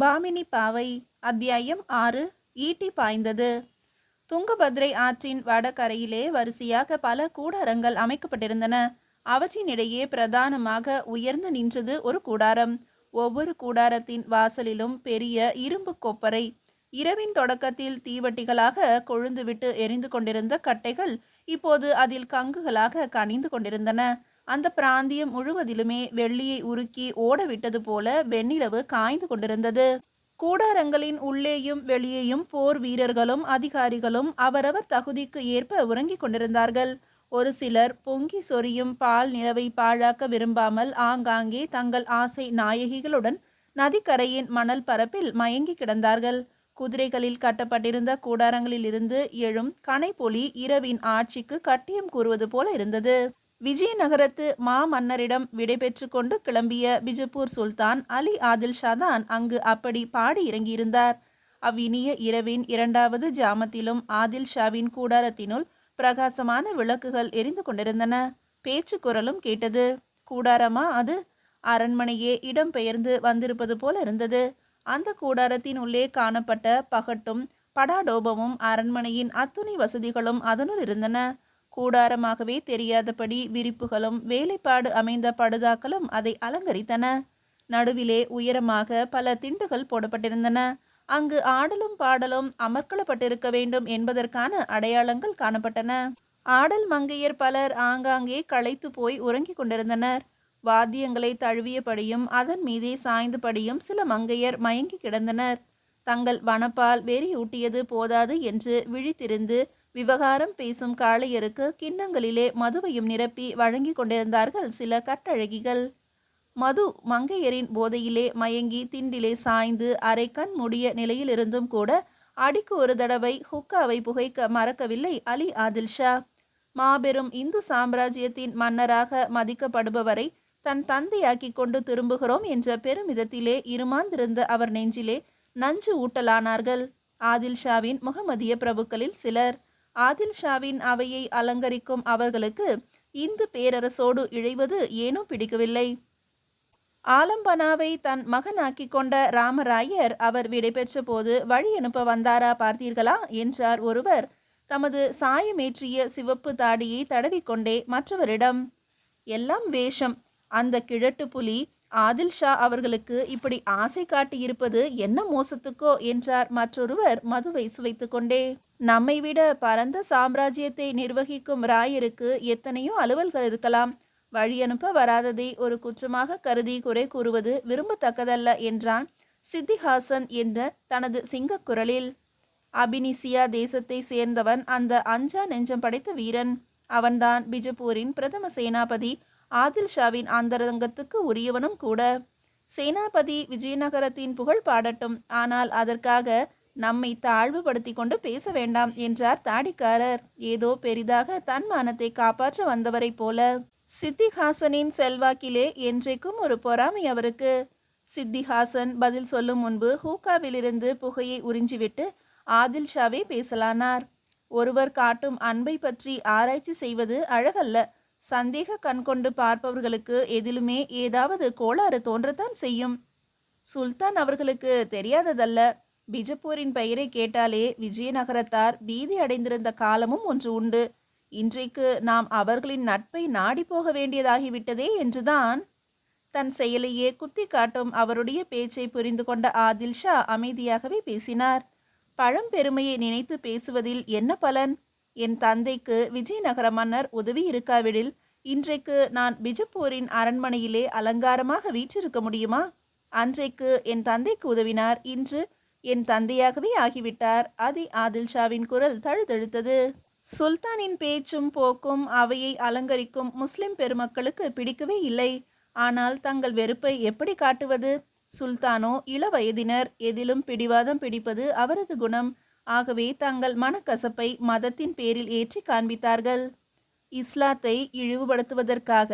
பாமினி பாவை அத்தியாயம் ஆறு ஈட்டி பாய்ந்தது. துங்கபத்ரை ஆற்றின் வடகரையிலே வரிசையாக பல கூடாரங்கள் அமைக்கப்பட்டிருந்தன. அவற்றினிடையே பிரதானமாக உயர்ந்து நின்றது ஒரு கூடாரம். ஒவ்வொரு கூடாரத்தின் வாசலிலும் பெரிய இரும்பு கொப்பரை. இரவின் தொடக்கத்தில் தீவட்டிகளாக கொழுந்துவிட்டு எரிந்து கொண்டிருந்த கட்டைகள் இப்போது அதில் கங்குகளாக கனிந்து கொண்டிருந்தன. அந்த பிராந்தியம் முழுவதிலுமே வெள்ளியை உருக்கி ஓடவிட்டது போல வெண்ணிலவு காய்ந்து கொண்டிருந்தது. கூடாரங்களின் உள்ளேயும் வெளியேயும் போர் வீரர்களும் அதிகாரிகளும் அவரவர் தகுதிக்கு ஏற்ப உறங்கிக் கொண்டிருந்தார்கள். ஒரு சிலர் பொங்கி சொரியும் பால் நிலவை பாழாக்க விரும்பாமல் ஆங்காங்கே தங்கள் ஆசை நாயகிகளுடன் நதிக்கரையின் மணல் பரப்பில் மயங்கி கிடந்தார்கள். குதிரைகளில் கட்டப்பட்டிருந்த கூடாரங்களிலிருந்து எழும் கனைப்பொலி இரவின் ஆட்சிக்கு கட்டியம் கூறுவது போல இருந்தது. விஜயநகரத்து மாமன்னரிடம் விடைபெற்று கொண்டு கிளம்பிய பிஜப்பூர் சுல்தான் அலி ஆதில் ஷா தான் அங்கு அப்படி பாடி இறங்கியிருந்தார். அவ்வினிய இரவின் இரண்டாவது ஜாமத்திலும் ஆதில் ஷாவின் கூடாரத்தினுள் பிரகாசமான விளக்குகள் எரிந்து கொண்டிருந்தன. பேச்சு குரலும் கேட்டது. கூடாரமா அது? அரண்மனையே இடம்பெயர்ந்து வந்திருப்பது போல இருந்தது. அந்த கூடாரத்தின் உள்ளே காணப்பட்ட பகட்டும் படாடோபமும் அரண்மனையின் அத்துணை வசதிகளும் அதனுள் இருந்தன. கூடாரமாகவே தெரியாதபடி விரிப்புகளும் வேலைப்பாடு அமைந்த படுதாக்களும் அதை அலங்கரித்தன. நடுவிலே உயரமாக பல திண்டுகள் போடப்பட்டிருந்தன. அங்கு ஆடலும் பாடலும் அமர்க்களப்பட்டிருக்க வேண்டும் என்பதற்கான அடையாளங்கள் காணப்பட்டன. ஆடல் மங்கையர் பலர் ஆங்காங்கே களைத்து போய் உறங்கிக் கொண்டிருந்தனர். வாத்தியங்களை தழுவியபடியும் அதன் மீதே சாய்ந்தபடியும் சில மங்கையர் மயங்கி கிடந்தனர். தங்கள் வனப்பால் வெறியூட்டியது போதாது என்று விழித்திருந்து விவகாரம் பேசும் காளையருக்கு கிண்ணங்களிலே மதுவையும் நிரப்பி வழங்கி கொண்டிருந்தார்கள் சில கட்டழகிகள். மது மங்கையரின் போதையிலே மயங்கி திண்டிலே சாய்ந்து அரை கண் முடிய நிலையிலிருந்தும் கூட அடிக்கு ஒரு தடவை ஹுக்காவை புகைக்க மறக்கவில்லை அலி ஆதில் ஷா. மாபெரும் இந்து சாம்ராஜ்யத்தின் மன்னராக மதிக்கப்படுபவரை தன் தந்தையாக்கி கொண்டு திரும்புகிறோம் என்ற பெருமிதத்திலே இருமாந்திருந்த அவர் நெஞ்சிலே நஞ்சு ஊட்டலானார்கள். ஆதில் ஷாவின் முகமதிய பிரபுக்களில் சிலர். ஆதில் ஷாவின் அவையை அலங்கரிக்கும் அவர்களுக்கு இந்து பேரரசோடு இழைவது ஏனோ பிடிக்கவில்லை. ஆலம்பனாவை தன் மகனாக்கி கொண்ட ராமராயர் அவர் விடைபெற்ற போது வழி அனுப்ப வந்தாரா பார்த்தீர்களா? என்றார் ஒருவர். தமது சாயமேற்றிய சிவப்பு தாடியை தடவிக்கொண்டே மற்றவரிடம் எல்லாம் வேஷம். அந்த கிழட்டு புலி ஆதில் ஷா அவர்களுக்கு இப்படி ஆசை காட்டியிருப்பது என்ன மோசத்துக்கோ? என்றார் மற்றொருவர் மதுவை சுவைத்து கொண்டே. நம்மை விட பரந்த சாம்ராஜ்யத்தை நிர்வகிக்கும் ராயருக்கு எத்தனையோ அலுவல்கள் இருக்கலாம். வழி அனுப்ப வராததை ஒரு குற்றமாக கருதி குறை கூறுவது விரும்பத்தக்கதல்ல என்றான் சித்திஹாசன் என்ற தனது சிங்கக் குரலில் அபினிசியா தேசத்தை சேர்ந்தவன் அந்த அஞ்சா நெஞ்சம் படைத்த வீரன். அவன்தான் பிஜப்பூரின் பிரதம சேனாபதி ஆதில் ஷாவின் அந்தரங்கத்துக்கு உரியவனும் கூட. சேனாபதி விஜயநகரத்தின் புகழ் பாடட்டும் ஆனால் அதற்காக நம்மை தாழ்வுபடுத்தி கொண்டு பேச வேண்டாம் என்றார் தாடிக்காரர். ஏதோ பெரிதாக தன் மானத்தை காப்பாற்ற வந்தவரைப் போல. சித்திஹாசனின் செல்வாக்கிலே என்றைக்கும் ஒரு பொறாமை அவருக்கு. சித்திஹாசன் பதில் சொல்லும் முன்பு ஹூக்காவிலிருந்து புகையை உறிஞ்சிவிட்டு ஆதில் ஷாவே பேசலானார். ஒருவர் காட்டும் அன்பை பற்றி ஆராய்ச்சி செய்வது அழகல்ல. சந்தேக கண் கொண்டு பார்ப்பவர்களுக்கு எதிலுமே ஏதாவது கோளாறு தோன்றத்தான் செய்யும். சுல்தான் அவர்களுக்கு தெரியாததல்ல. பிஜப்பூரின் பெயரை கேட்டாலே விஜயநகரத்தார் பீதி அடைந்திருந்த காலமும் ஒன்று உண்டு. இன்றைக்கு நாம் அவர்களின் நட்பை நாடி போக வேண்டியதாகிவிட்டதே என்றுதான் தன் செயலையே குத்தி காட்டும் அவருடைய பேச்சை புரிந்து கொண்ட ஆதில் ஷா அமைதியாகவே பேசினார். பழம்பெருமையை நினைத்து பேசுவதில் என்ன பலன்? என் தந்தைக்கு விஜயநகர மன்னர் உதவி இருக்காவிடில் இன்றைக்கு நான் பிஜப்பூரின் அரண்மனையிலே அலங்காரமாக வீற்றிருக்க முடியுமா? அன்றைக்கு என் தந்தைக்கு உதவினார். இன்று என் தந்தையாகவே ஆகிவிட்டார். அதி ஆதில் ஷாவின் குரல் தழுதழுத்தது. சுல்தானின் பேச்சும் போக்கும் அவையை அலங்கரிக்கும் முஸ்லிம் பெருமக்களுக்கு பிடிக்கவே இல்லை. ஆனால் தங்கள் வெறுப்பை எப்படி காட்டுவது? சுல்தானோ இளவயதினர். எதிலும் பிடிவாதம் பிடிப்பது அவரது குணம். ஆகவே தங்கள் மனக்கசப்பை மதத்தின் பேரில் ஏற்றி காண்பித்தார்கள். இஸ்லாத்தை இழிவுபடுத்துவதற்காக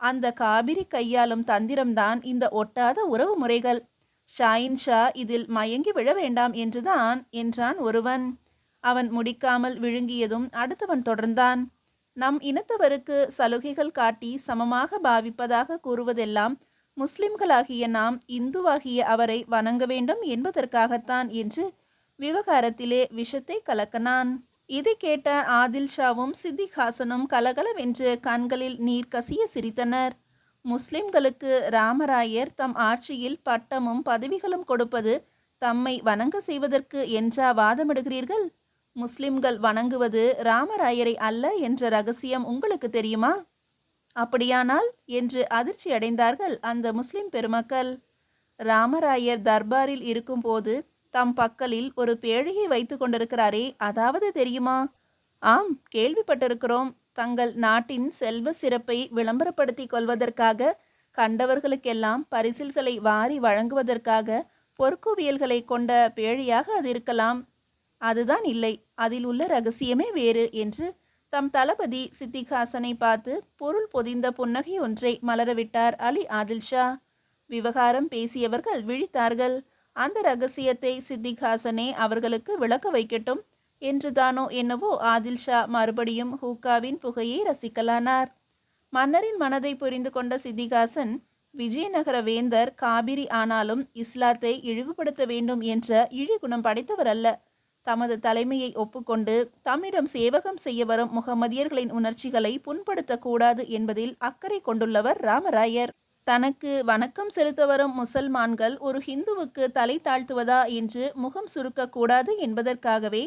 அந்த காபிரி கையாளும் தந்திரம்தான் இந்த ஒட்டாத உறவு முறைகள் ஷாயின் ஷா இதில் மயங்கி விழ வேண்டாம் என்றுதான் என்றான் ஒருவன். அவன் முடிக்காமல் விழுங்கியதும் அடுத்தவன் தொடர்ந்தான். நம் இனத்தவருக்கு சலுகைகள் காட்டி சமமாக பாவிப்பதாக கூறுவதெல்லாம் முஸ்லிம்களாகிய நாம் இந்துவாகிய அவரை வணங்க வேண்டும் என்பதற்காகத்தான் என்று விவகாரத்திலே விஷத்தை கலக்கனான். இதை கேட்ட ஆதில் ஷாவும் சித்திக் ஹாசனும் கலகலவென்று கண்களில் நீர் கசிய சிரித்தனர். முஸ்லிம்களுக்கு ராமராயர் தம் ஆட்சியில் பட்டமும் பதவிகளும் கொடுப்பது தம்மை வணங்க செய்வதற்கு என்றா வாதமிடுகிறீர்கள்? முஸ்லிம்கள் வணங்குவது ராமராயரை அல்ல என்ற ரகசியம் உங்களுக்கு தெரியுமா? அப்படியானால் என்று அதிர்ச்சி அடைந்தார்கள் அந்த முஸ்லிம் பெருமக்கள். ராமராயர் தர்பாரில் இருக்கும்போது தம் பக்கலில் ஒரு பேழையை வைத்து கொண்டிருக்கிறாரே அதாவது தெரியுமா? ஆம் கேள்விப்பட்டிருக்கிறோம். தங்கள் நாட்டின் செல்வ சிறப்பை விளம்பரப்படுத்திக் கொள்வதற்காக கண்டவர்களுக்கெல்லாம் பரிசில்களை வாரி வழங்குவதற்காக பொற்குவியல்களை கொண்ட பேழையாக அது இருக்கலாம். அதுதான் இல்லை அதில் உள்ள ரகசியமே வேறு என்று தம் தளபதி சித்திகாசனை பார்த்து பொருள் பொதிந்த புன்னகை ஒன்றை மலரவிட்டார் அலி ஆதில்ஷா. விவகாரம் பேசியவர்கள் விழித்தார்கள். அந்த ரகசியத்தை சித்திகாசனே அவர்களுக்கு விளக்க வைக்கட்டும். என்று தானோ என்னவோ ஆதில் ஷா மறுபடியும் ஹூக்காவின் புகையை ரசிக்கலானார். மன்னரின் மனதை புரிந்து கொண்ட சித்திகாசன் விஜயநகர வேந்தர் காபிரி ஆனாலும் இஸ்லாத்தை இழிவுபடுத்த வேண்டும் என்ற இழிகுணம் படைத்தவர் அல்ல தமது தலைமையை ஒப்புக்கொண்டு தம்மிடம் சேவகம் செய்ய வரும் முகமதியர்களின் உணர்ச்சிகளை புண்படுத்தக்கூடாது என்பதில் அக்கறை கொண்டுள்ளவர் ராமராயர். தனக்கு வணக்கம் செலுத்த வரும் முசல்மான்கள் ஒரு ஹிந்துவுக்கு தலை தாழ்த்துவதா என்று முகம் சுருக்கக்கூடாது என்பதற்காகவே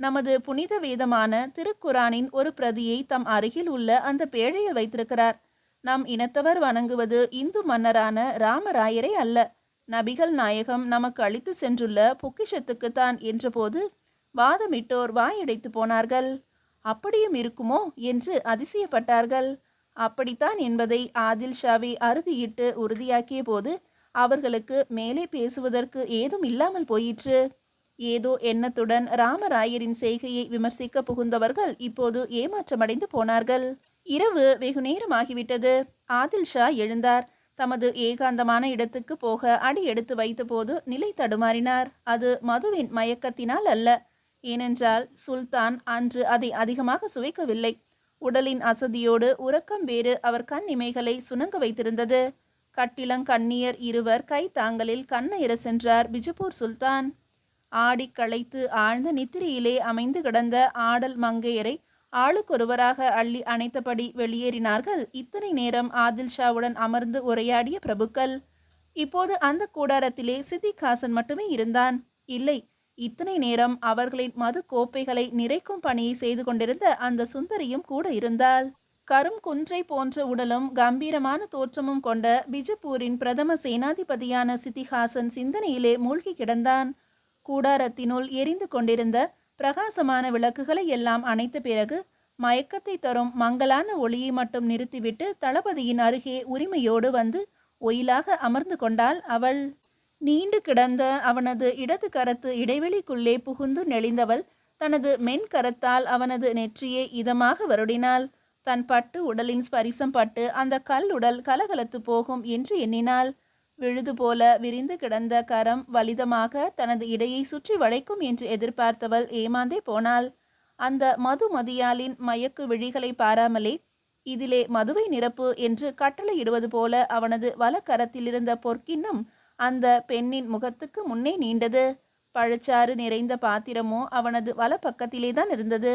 நமது புனித வேதமான திருக்குரானின் ஒரு பிரதியை தம் அருகில் உள்ள அந்த பேழையில் வைத்திருக்கிறார். நம் இனத்தவர் வணங்குவது இந்து மன்னரான ராமராயரை அல்ல. நபிகள் நாயகம் நமக்கு அளித்து சென்றுள்ள பொக்கிஷத்துக்குத்தான் என்றபோது வாதமிட்டோர் வாயடைத்து போனார்கள். அப்படியும் இருக்குமோ என்று அதிசயப்பட்டார்கள். அப்படித்தான் என்பதை ஆதில் ஷாவை அறுதியிட்டு உறுதியாக்கிய போது அவர்களுக்கு மேலே பேசுவதற்கு ஏதும் இல்லாமல் போயிற்று. ஏதோ எண்ணத்துடன் ராமராயரின் செய்கையை விமர்சிக்க புகுந்தவர்கள் இப்போது ஏமாற்றமடைந்து போனார்கள். இரவு வெகு நேரமாகிவிட்டது. ஆதில் ஷா எழுந்தார். தமது ஏகாந்தமான இடத்துக்கு போக அடி எடுத்து வைத்தபோது நிலை தடுமாறினார். அது மதுவின் மயக்கத்தினால் அல்ல. ஏனென்றால் சுல்தான் அன்று அதை அதிகமாக சுவைக்கவில்லை. உடலின் அசதியோடு உறக்கம் வேறு அவர் கண் இமைகளை சுணங்க வைத்திருந்தது. கட்டிலங்கண்ணியர் இருவர் கை தாங்களில் கண்ணயிர சென்றார் பிஜப்பூர் சுல்தான். ஆடி களைத்து ஆழ்ந்த நித்திரையிலே அமைந்து கிடந்த ஆடல் மங்கையரை ஆளுக்கொருவராக அள்ளி அணைத்தபடி வெளியேறினார்கள். இத்தனை நேரம் ஆதில் ஷாவுடன் அமர்ந்து உரையாடிய பிரபுக்கள். இப்போது அந்த கூடாரத்திலே சித்திகாசன் மட்டுமே இருந்தான். இல்லை இத்தனை நேரம் அவர்களின் மது கோப்பைகளை நிறைக்கும் பணியை செய்து கொண்டிருந்த அந்த சுந்தரியும் கூட இருந்தாள். கரும் குன்றை போன்ற உடலும் கம்பீரமான தோற்றமும் கொண்ட பிஜப்பூரின் பிரதம சேனாதிபதியான சித்திஹாசன் சிந்தனையிலே மூழ்கி கிடந்தான். கூடாரத்தினுள் எரிந்து கொண்டிருந்த பிரகாசமான விளக்குகளை எல்லாம் அணைத்த பிறகு மயக்கத்தை தரும் மங்கலான ஒளியை மட்டும் நிறுத்திவிட்டு தளபதியின் அருகே உரிமையோடு வந்து ஒயிலாக அமர்ந்து கொண்டாள் அவள். நீண்டு கிடந்த அவனது இடது கரத்து இடைவெளிக்குள்ளே புகுந்து நெளிந்தவள் தனது மென் கரத்தால் அவனது நெற்றியை இதமாக வருடினாள். தன் பட்டு உடலின் ஸ்பரிசம் பட்டு அந்த கல் உடல் கலகலத்து போகும் என்று எண்ணினாள். விழுது போல விரிந்து கிடந்த கரம் வலிதமாக தனது இடையை சுற்றி வளைக்கும் என்று எதிர்பார்த்தவள் ஏமாந்தே போனாள். அந்த மது மதியாலின் மயக்கு விழிகளை பாராமலே இதிலே மதுவை நிரப்பு என்று கட்டளையிடுவது போல அவனது வலக்கரத்திலிருந்த பொற்கின்னும் அந்த பெண்ணின் முகத்துக்கு முன்னே நீண்டது. பழச்சாறு நிறைந்த பாத்திரமோ அவனது வலப்பக்கத்திலே தான் இருந்தது.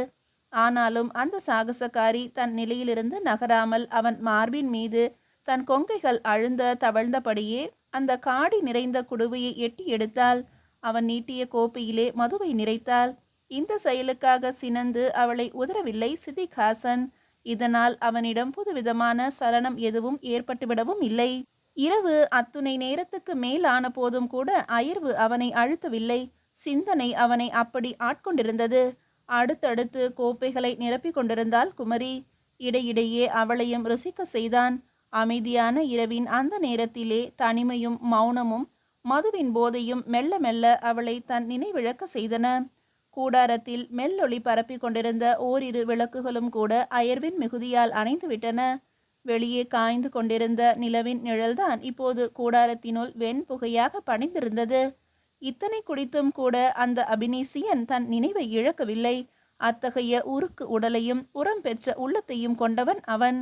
ஆனாலும் அந்த சாகசக்காரி தன் நிலையிலிருந்து நகராமல் அவன் மார்பின் மீது தன் கொங்கைகள் அழுந்த தவழ்ந்தபடியே அந்த காடி நிறைந்த குடுவையை எட்டி எடுத்தாள். அவன் நீட்டிய கோப்பையிலே மதுவை நிறைத்தாள். இந்த செயலுக்காக சினந்து அவளை உதறவில்லை சிதிகாசன் இதனால் அவனிடம் புதுவிதமான சலனம் எதுவும் ஏற்பட்டுவிடவும் இல்லை. இரவு அத்துணை நேரத்துக்கு மேல் ஆன போதும் கூட அயர்வு அவனை அழுத்தவில்லை. சிந்தனை அவனை அப்படி ஆட்கொண்டிருந்தது. அடுத்தடுத்து கோப்பைகளை நிரப்பிக் கொண்டிருந்தாள் குமரி. இடையிடையே அவளையும் ருசிக்க செய்தான். அமைதியான இரவின் அந்த நேரத்திலே தனிமையும் மௌனமும் மதுவின் போதையும் மெல்ல மெல்ல அவளை தன் நினைவிழக்க செய்தன. கூடாரத்தில் மெல்லொளி பரப்பிக் கொண்டிருந்த ஓரிரு விளக்குகளும் கூட அயர்வின் மிகுதியால் அணைந்துவிட்டன வெளியே காய்ந்து கொண்டிருந்த நிலவின் நிழல்தான் இப்போது கூடாரத்தினுள் வெண்புகையாக பணிந்திருந்தது. இத்தனை குடித்தும் கூட அந்த அபினீசியன் தன் நினைவை இழக்கவில்லை. அத்தகைய உருக்கு உடலையும் உரம் பெற்ற உள்ளத்தையும் கொண்டவன் அவன்.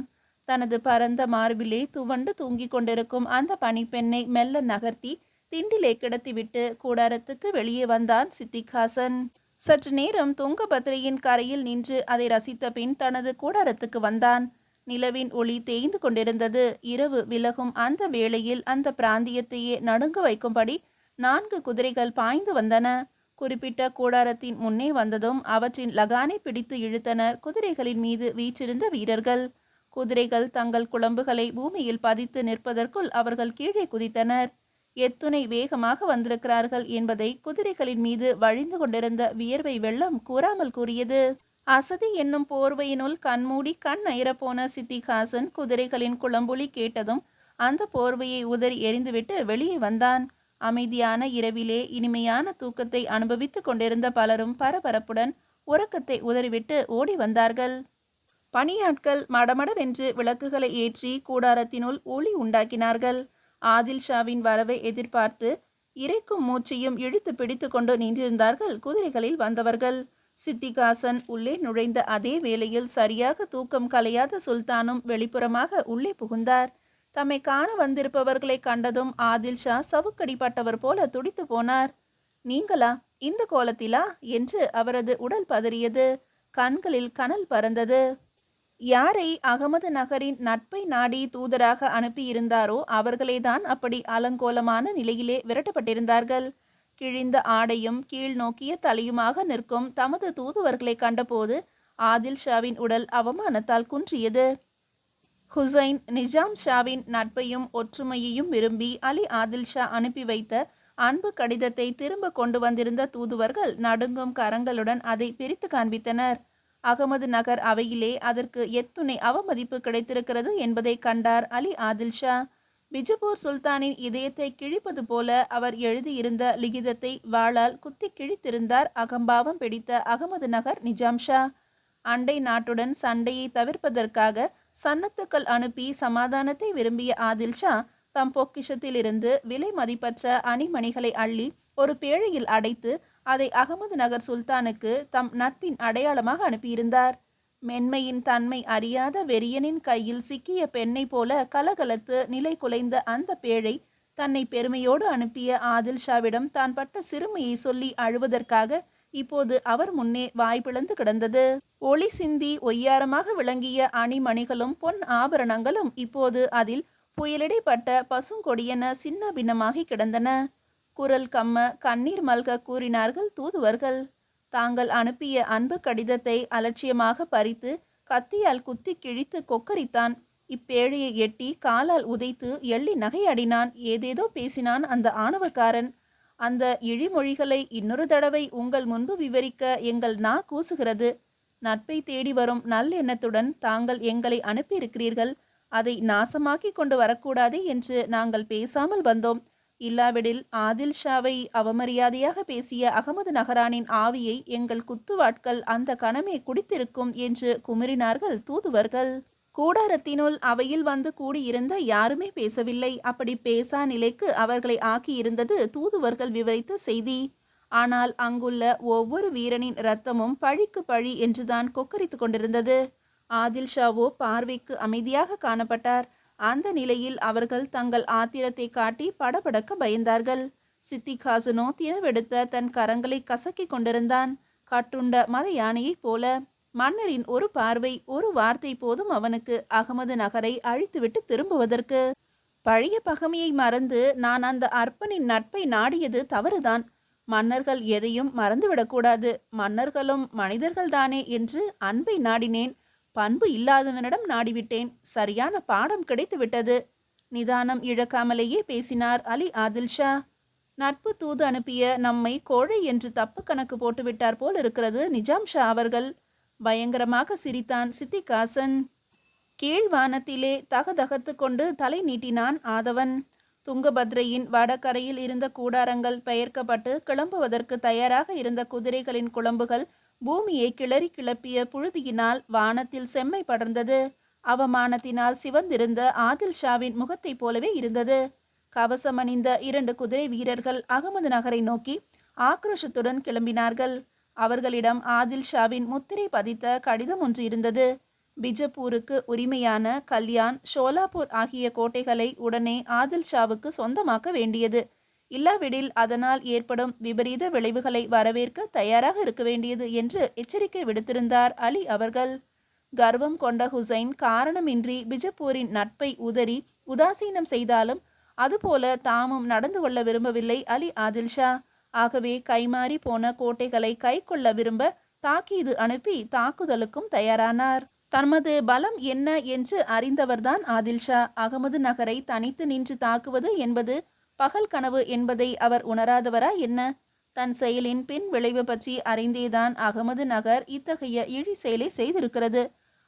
தனது பரந்த மார்பிலே துவண்டு தூங்கிக் கொண்டிருக்கும் அந்த பனிப்பெண்ணை மெல்ல நகர்த்தி திண்டிலே கிடத்திவிட்டு கூடாரத்துக்கு வெளியே வந்தான் சித்திகாசன். சற்று நேரம் துங்கபத்ரையின் கரையில் நின்று அதை ரசித்த பின் தனது கூடாரத்துக்கு வந்தான். நிலவின் ஒளி தேய்ந்து கொண்டிருந்தது. இரவு விலகும் அந்த வேளையில் அந்த பிராந்தியத்தையே நடுங்க வைக்கும்படி நான்கு குதிரைகள் பாய்ந்து வந்தன. குறிப்பிட்ட கூடாரத்தின் முன்னே வந்ததும் அவற்றின் லகானை பிடித்து இழுத்தனர் குதிரைகளின் மீது வீற்றிருந்த வீரர்கள். குதிரைகள் தங்கள் குழம்புகளை பூமியில் பதித்து நிற்பதற்குள் அவர்கள் கீழே குதித்தனர். எத்துணை வேகமாக வந்திருக்கிறார்கள் என்பதை குதிரைகளின் மீது வழிந்து கொண்டிருந்த வியர்வை வெள்ளம் கூறாமல் கூறியது. அசதி என்னும் போர்வையினுள் கண்மூடி கண் அயிரப்போன சித்திகாசன் குதிரைகளின் குளம்பொலி கேட்டதும் அந்த போர்வையை உதறி எறிந்துவிட்டு வெளியே வந்தான். அமைதியான இரவிலே இனிமையான தூக்கத்தை அனுபவித்துக் கொண்டிருந்த பலரும் பரபரப்புடன் உறக்கத்தை உதறிவிட்டு ஓடி வந்தார்கள். பணியாட்கள் மடமடவென்று விளக்குகளை ஏற்றி கூடாரத்தினுள் ஒளி உண்டாக்கினார்கள். ஆதில் ஷாவின் வரவை எதிர்பார்த்து இறைக்கும் மூச்சையும் இழுத்து பிடித்து கொண்டு நின்றிருந்தார்கள் குதிரைகளில் வந்தவர்கள். சித்திகாசன் உள்ளே நுழைந்த அதே வேளையில் சரியாக தூக்கம் கலையாத சுல்தானும் வெளிப்புறமாக உள்ளே புகுந்தார். தம்மை காண வந்திருப்பவர்களை கண்டதும் ஆதில் ஷா சவுக்கடிப்பட்டவர் போல துடித்து போனார். நீங்களா? இந்த கோலத்திலா? என்று அவரது உடல் பதறியது. கண்களில் கனல் பறந்தது. யாரை அகமது நகரின் நட்பை நாடி தூதராக அனுப்பியிருந்தாரோ அவர்களேதான் அப்படி அலங்கோலமான நிலையிலே விரட்டப்பட்டிருந்தார்கள். கிழிந்த ஆடையும் கீழ் நோக்கிய தலையுமாக நிற்கும் தமது தூதுவர்களை கண்டபோது ஆதில் ஷாவின் உடல் அவமானத்தால் குன்றியது. ஹுசைன் நிஜாம் ஷாவின் நட்பையும் ஒற்றுமையையும் விரும்பி அலி ஆதில் ஷா அனுப்பி வைத்த அன்பு கடிதத்தை திரும்ப கொண்டு வந்திருந்த தூதுவர்கள் நடுங்கும் கரங்களுடன் அதை பிரித்து காண்பித்தனர். அகமது நகர் அவையிலே அதற்கு எத்துணை அவமதிப்பு கிடைத்திருக்கிறது என்பதை கண்டார் அலி ஆதில் ஷா. பிஜப்பூர் சுல்தானின் இதயத்தை கிழிப்பது போல அவர் எழுதியிருந்த லிகிதத்தை வாளால் குத்தி கிழித்திருந்தார் அகம்பாவம் பிடித்த அகமது நகர் நிஜாம் ஷா. அண்டை நாட்டுடன் சண்டையை தவிர்ப்பதற்காக சன்னத்துக்கள் அனுப்பி சமாதானத்தை விரும்பிய ஆதில் ஷா தம் பொக்கிஷத்திலிருந்து விலை மதிப்பற்ற அணிமணிகளை அள்ளி ஒரு பேழையில் அடைத்து அதை அகமது நகர் சுல்தானுக்கு தம் நட்பின் அடையாளமாக அனுப்பியிருந்தார். மென்மையின் தன்மை அறியாத வெறியனின் கையில் சிக்கிய பெண்ணை போல கலகலத்து நிலை குலைந்த அந்த பேழை தன்னை பெருமையோடு அனுப்பிய ஆதில் ஷாவிடம் தான் பட்ட சிறுமையை சொல்லி அழுவதற்காக இப்போது அவர் முன்னே வாய் கிடந்தது. ஒளி சிந்தி ஒய்யாரமாக விளங்கிய அணிமணிகளும் பொன் ஆபரணங்களும் இப்போது அதில் புயலிடைப்பட்ட பசுங்கொடியென சின்ன பின்னமாகி கிடந்தன. குரல் கம்ம கண்ணீர் மல்க கூறினார்கள் தூதுவர்கள். தாங்கள் அனுப்பிய அன்பு கடிதத்தை அலட்சியமாக பறித்து கத்தியால் குத்தி கிழித்து கொக்கரித்தான். இப்பேழையை எட்டி காலால் உதைத்து எள்ளி நகையடினான். ஏதேதோ பேசினான் அந்த ஆணவக்காரன். அந்த இழிமொழிகளை இன்னொரு தடவை உங்கள் முன்பு விவரிக்க எங்கள் நா கூசுகிறது. நட்பை தேடி வரும் நல்லெண்ணத்துடன் தாங்கள் எங்களை அனுப்பியிருக்கிறீர்கள். அதை நாசமாக்கி கொண்டு வரக்கூடாது என்று நாங்கள் பேசாமல் வந்தோம். இல்லாவிடில் ஆதில் ஷாவை அவமரியாதையாக பேசிய அகமது நகரானின் ஆவியை எங்கள் குத்துவாட்கள் அந்த கணமே குடித்திருக்கும் என்று குமுறினார்கள் தூதுவர்கள். கூடாரத்தினுள் அவையில் வந்து கூடியிருந்த யாருமே பேசவில்லை. அப்படி பேசா நிலைக்கு அவர்களை ஆக்கியிருந்தது தூதுவர்கள் விவரித்த செய்தி. ஆனால் அங்குள்ள ஒவ்வொரு வீரனின் இரத்தமும் பழிக்கு பழி என்றுதான் கொக்கரித்து கொண்டிருந்தது. ஆதில் ஷாவோ பார்வைக்கு அமைதியாக காணப்பட்டார். அந்த நிலையில் அவர்கள் தங்கள் ஆத்திரத்தை காட்டி படபடக்க பயந்தார்கள். சித்திகாசனோ தினவெடுத்த தன் கரங்களை கசக்கிக் கொண்டிருந்தான். கட்டுண்ட மத யானையைப் போல மன்னரின் ஒரு பார்வை ஒரு வார்த்தை போதும் அவனுக்கு அகமது நகரை அழித்துவிட்டு திரும்புவதற்கு. பழைய பகைமையை மறந்து நான் அந்த அற்பனின் நட்பை நாடியது தவறுதான். மன்னர்கள் எதையும் மறந்துவிடக்கூடாது. மன்னர்களும் மனிதர்கள்தானே என்று அன்பை நாடினேன். பண்பு இல்லாதவனிடம் நாடிவிட்டேன். சரியான பாடம் கிடைத்துவிட்டது. நிதானம் இழக்காமலேயே பேசினார் அலி ஆதில் ஷா நட்பு தூது அனுப்பிய நம்மை கோழை என்று தப்பு கணக்கு போட்டுவிட்டார் போல் இருக்கிறது நிஜாம் ஷா அவர்கள். பயங்கரமாக சிரித்தான் சித்திகாசன். கீழ் வானத்திலே தகதகத்து கொண்டு தலை நீட்டினான் ஆதவன். துங்கபத்ரையின் வடகரையில் இருந்த கூடாரங்கள் பெயர்க்கப்பட்டு கிளம்புவதற்கு தயாராக இருந்த குதிரைகளின் குழம்புகள் பூமியை கிளறி கிளப்பிய புழுதியினால் வானத்தில் செம்மை படர்ந்தது. அவமானத்தினால் சிவந்திருந்த ஆதில் ஷாவின் முகத்தைப் போலவே இருந்தது. கவசம் அணிந்த இரண்டு குதிரை வீரர்கள் அகமது நகரை நோக்கி ஆக்ரோஷத்துடன் கிளம்பினார்கள். அவர்களிடம் ஆதில் ஷாவின் முத்திரை பதித்த கடிதம் ஒன்று இருந்தது. பிஜப்பூருக்கு உரிமையான கல்யாண் ஷோலாப்பூர் ஆகிய கோட்டைகளை உடனே ஆதில் ஷாவுக்கு சொந்தமாக்க வேண்டியது. இல்லாவிடில் அதனால் ஏற்படும் விபரீத விளைவுகளை வரவேற்க தயாராக இருக்க வேண்டியது என்று எச்சரிக்கை விடுத்திருந்தார் அலி அவர்கள். கர்வம் கொண்ட ஹுசைன் காரணமின்றி பிஜப்பூரின் நட்பை உதறி உதாசீனம் செய்தாலும் அதுபோல தாமும் நடந்து கொள்ள விரும்பவில்லை அலி ஆதில்ஷா. ஆகவே கைமாறி போன கோட்டைகளை கை கொள்ள விரும்ப தாக்கீது அனுப்பி தாக்குதலுக்கும் தயாரானார். தமது பலம் என்ன என்று அறிந்தவர்தான் ஆதில்ஷா. அகமது நகரை தனித்து நின்று தாக்குவது என்பது பகல் கனவு என்பதை அவர் உணராதவரா என்ன? தன் செயலின் பின் விளைவு பற்றி அறிந்தேதான் அகமது நகர் இத்தகைய இழி செயலை செய்திருக்கிறது.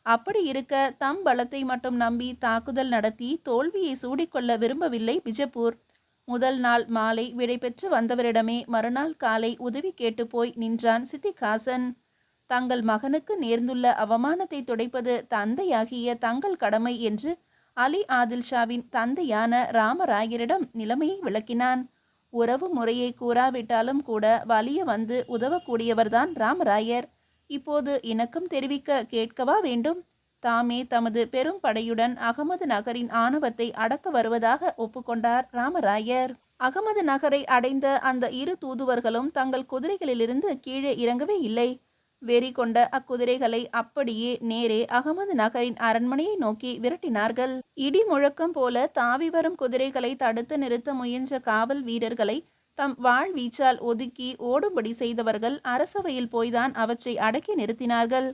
அப்படி இருக்க தம் பலத்தை மட்டும் நம்பி தாக்குதல் நடத்தி தோல்வியை சூடிக்கொள்ள விரும்பவில்லை பிஜப்பூர். முதல் நாள் மாலை விடைபெற்று வந்தவரிடமே மறுநாள் காலை உதவி கேட்டு போய் நின்றான் சித்திகாசன். தங்கள் மகனுக்கு நேர்ந்துள்ள அவமானத்தை துடைப்பது தந்தையாகிய தங்கள் கடமை என்று அலி ஆதில் ஷாவின் தந்தையான ராமராயரிடம் நிலைமையை விளக்கினான். உறவு முறையை கூறாவிட்டாலும் கூட வலிய வந்து உதவக்கூடியவர்தான் ராமராயர். இப்போது இணக்கம் தெரிவிக்க கேட்கவா வேண்டும்? தாமே தமது பெரும் படையுடன் அகமது நகரின் ஆணவத்தை அடக்க வருவதாக ஒப்புக்கொண்டார் ராமராயர். அகமது நகரை அடைந்த அந்த இரு தூதுவர்களும் தங்கள் குதிரைகளிலிருந்து கீழே இறங்கவே இல்லை. வெறி கொண்ட அக்குதிரைகளை அப்படியே நேரே அகமது நகரின் அரண்மனையை நோக்கி விரட்டினார்கள். இடி முழக்கம் போல தாவி வரும் குதிரைகளை தடுத்து நிறுத்த முயன்ற காவல் வீரர்களை தம் வாழ் வீச்சால் ஒதுக்கி ஓடும்படி செய்தவர்கள் அரசவையில் போய்தான் அவற்றை அடக்கி நிறுத்தினார்கள்.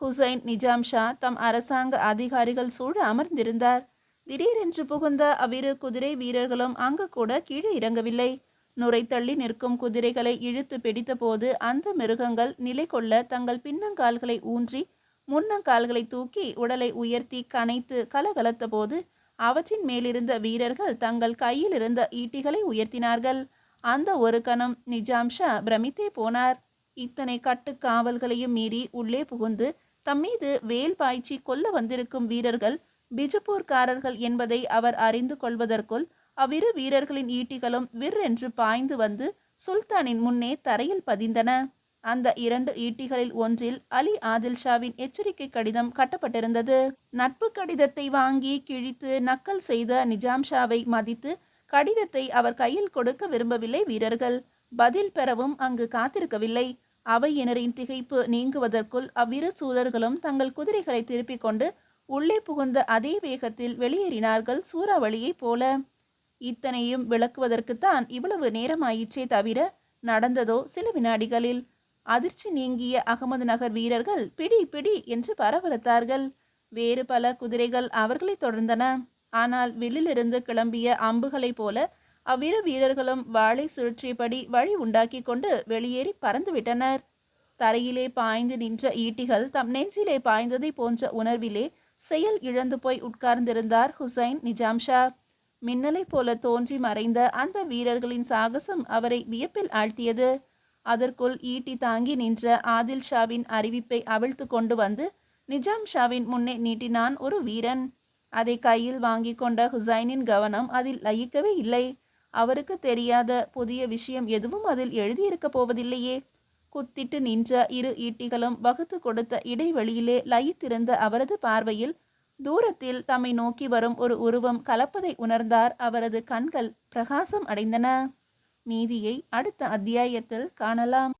ஹுசைன் நிஜாம் ஷா தம் அரசாங்க அதிகாரிகள் சூழ அமர்ந்திருந்தார். திடீரென்று புகுந்த அவ்விரு குதிரை வீரர்களும் அங்கு கூட கீழே இறங்கவில்லை. நுரைத்தள்ளி நிற்கும் குதிரைகளை இழுத்து பிடித்தபோது அந்த மிருகங்கள் நிலை கொள்ள தங்கள் பின்னங்கால்களை ஊன்றி முன்னங்கால்களை தூக்கி உடலை உயர்த்தி கனைத்து கலகலத்த போது அவற்றின் மேலிருந்த வீரர்கள் தங்கள் கையில் இருந்த ஈட்டிகளை உயர்த்தினார்கள். அந்த ஒரு கணம் நிஜாம்ஷா பிரமித்தே போனார். இத்தனை கட்டு காவல்களையும் மீறி உள்ளே புகுந்து தம்மீது வேல் பாய்ச்சி கொல்ல வந்திருக்கும் வீரர்கள் பிஜப்பூர்காரர்கள் என்பதை அவர் அறிந்து கொள்வதற்குள் அவ்விரு வீரர்களின் ஈட்டிகளும் விர் என்று பாய்ந்து வந்து சுல்தானின் முன்னே தரையில் பதிந்தன. அந்த இரண்டு ஈட்டிகளில் ஒன்றில் அலி ஆதில் ஷாவின் எச்சரிக்கை கடிதம் கட்டப்பட்டிருந்தது. நட்பு கடிதத்தை வாங்கி கிழித்து நக்கல் செய்த நிஜாம் ஷாவை மதித்து கடிதத்தை அவர் கையில் கொடுக்க விரும்பவில்லை வீரர்கள். பதில் பெறவும் அங்கு காத்திருக்கவில்லை. அவையினரின் திகைப்பு நீங்குவதற்குள் அவ்விரு சூழர்களும் தங்கள் குதிரைகளை திருப்பிக் கொண்டு உள்ளே புகுந்த அதே வேகத்தில் வெளியேறினார்கள் சூறாவளியைப் போல. இத்தனையும் விளக்குவதற்குத்தான் இவ்வளவு நேரமாயிற்றே தவிர நடந்ததோ சில வினாடிகளில். அதிர்ச்சி நீங்கிய அகமது நகர் வீரர்கள் பிடி பிடி என்று பரபரத்தார்கள். வேறு பல குதிரைகள் அவர்களை தொடர்ந்தன. ஆனால் வில்லிலிருந்து கிளம்பிய அம்புகளைப் போல அவ்விரு வீரர்களும் வாளை சுழற்றியபடி வழி உண்டாக்கி கொண்டு வெளியேறி பறந்துவிட்டனர். தரையிலே பாய்ந்து நின்ற ஈட்டிகள் தம் நெஞ்சிலே பாய்ந்ததை போன்ற உணர்விலே செயல் இழந்து போய் உட்கார்ந்திருந்தார் ஹுசைன் நிஜாம்ஷா மின்னலைப் போல தோன்றி மறைந்த அந்த வீரர்களின் சாகசம் அவரை வியப்பில் ஆழ்த்தியது. அதற்குள் ஈட்டி தாங்கி நின்ற ஆதில் ஷாவின் அறிவிப்பை அவிழ்த்து கொண்டு வந்து நிஜாம் ஷாவின் முன்னே நீட்டினான் ஒரு வீரன். அதை கையில் வாங்கி கொண்ட ஹுசைனின் கவனம் அதில் லயிக்கவே இல்லை. அவருக்கு தெரியாத புதிய விஷயம் எதுவும் அதில் எழுதியிருக்க போவதில்லையே. குத்திட்டு நின்ற இரு ஈட்டிகளும் வகுத்து கொடுத்த இடைவெளியிலே லயித்திருந்த அவரது பார்வையில் தூரத்தில் தம்மை நோக்கி வரும் ஒரு உருவம் கலப்பதை உணர்ந்தார். அவரது கண்கள் பிரகாசம் அடைந்தன. மீதியை அடுத்த அத்தியாயத்தில் காணலாம்.